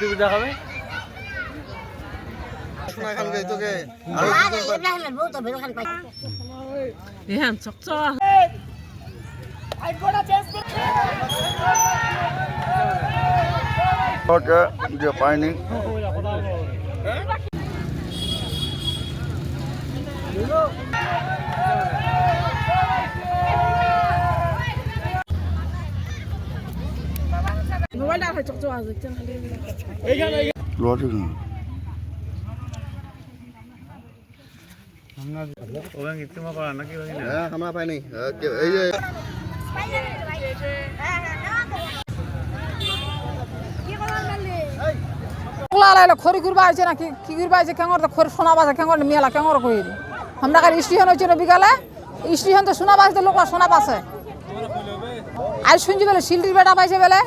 TV দেখাবে? হ্যাঁ চকচক। ওকে যে পাইনি। মোবাইলটা আছে চকচক আছে লটে ওখানে ইস্তেমা করা নাকি ওখানে হ্যাঁ আমরা পাইনি এই খড়ি ঘুরবা আছে না কি ঘুরবা আছে কেমন খড়ি শোনা বাজে কেমন মেলা কেমন কই আমরা কাল স্টেশন হয়েছে না বিকালে স্টেশন তো শোনা বাজতে লোক শোনা পাছে আর শুনছি বলে শিল্ডির বেটা পাইছে বলে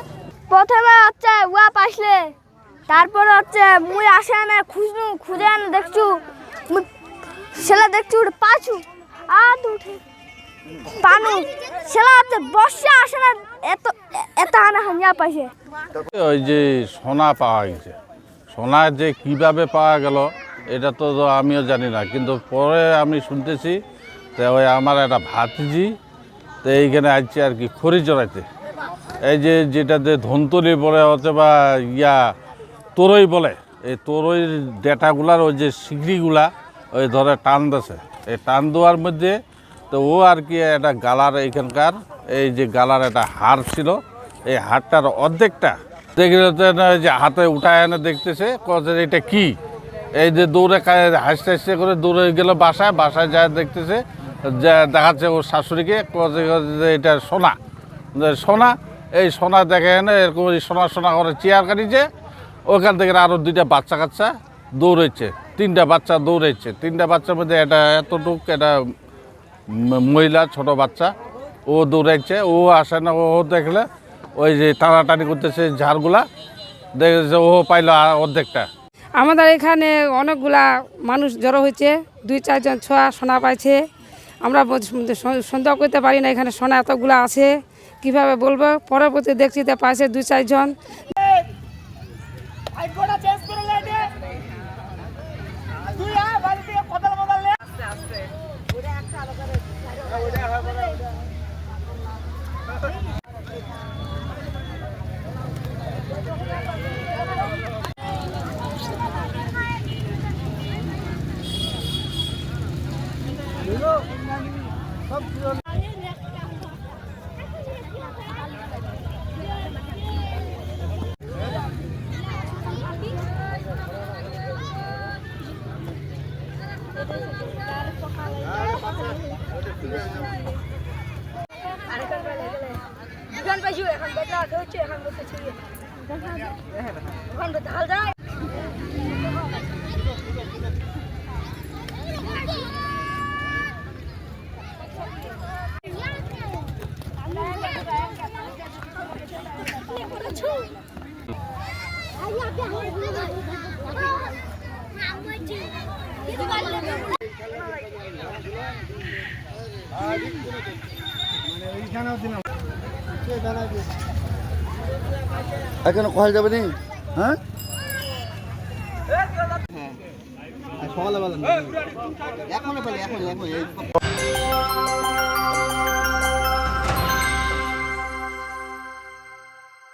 প্রথমে হচ্ছে উয়া পাইছিলে তারপরে হচ্ছে মুই আসে না, খুঁজনু, খুঁজে আনে দেখছু সেলা দেখছু পাছু আর উঠে পানু। সেলা হচ্ছে বর্ষা আসে না, এত এত আনা হামিয়া পাইছে। ওই যে সোনা পাওয়া গেছে। সোনা যে কীভাবে পাওয়া গেল, এটা তো আমিও জানি না, কিন্তু পরে আমি শুনতেছি যে ওই আমার একটা ভাতিজি, তো এইখানে আসছে আর কি, খড়ি জড়াইতে এই যে যেটাতে ধন্তলি বলে, অথবা ইয়া, তোরই বলে, এই তোরইর ডেটাগুলার ওই যে সিগড়িগুলা ওই ধরে টান দিছে। এই টান দেওয়ার মধ্যে তো ও আর কি একটা গালার এইখানকার এই যে গালার একটা হার ছিল, এই হারটার অর্ধেকটা দেখলে যে হাতে উঠায় এনে দেখতেছে যে এটা কি? এই যে দৌড়ে কা- হাসতে হাসতে করে দৌড়ে গেল বাসায় বাসায় যায় দেখতেছে, যে দেখাচ্ছে ওর শাশুড়িকে যে, এটা সোনা। যে সোনা এই সোনা দেখে এনে এরকম সোনা সোনা করে চেয়ার কাটিছে ওখান থেকে আরও দুইটা বাচ্চা কাচ্চা দৌড়েছে তিনটা বাচ্চা দৌড়েছে তিনটা বাচ্চার মধ্যে এটা এতটুক, এটা মহিলা, ছোট বাচ্চা, ও দৌড়াইছে, ও আসে না, ও দেখলে ওই যে টানাটানি করতেছে ঝাড়গুলা দেখেছে ও পাইলো অর্ধেকটা। আমাদের এখানে অনেকগুলা মানুষ জড়ো হয়েছে, দুই চারজন ছোঁয়া সোনা পাইছে, আমরা সন্দেহ করতে পারি না এখানে সোনা এতগুলা আছে। কীভাবে বলব? পরবর্তী দেখছি যে পাইছে দুই চারজন দুজন পাইছু ধরছে এখন বসেছি এখন তো ঢাল যায় এখানে কোথায় যাবে নি হ্যাঁ। সকালবেলা এখন এখন এখন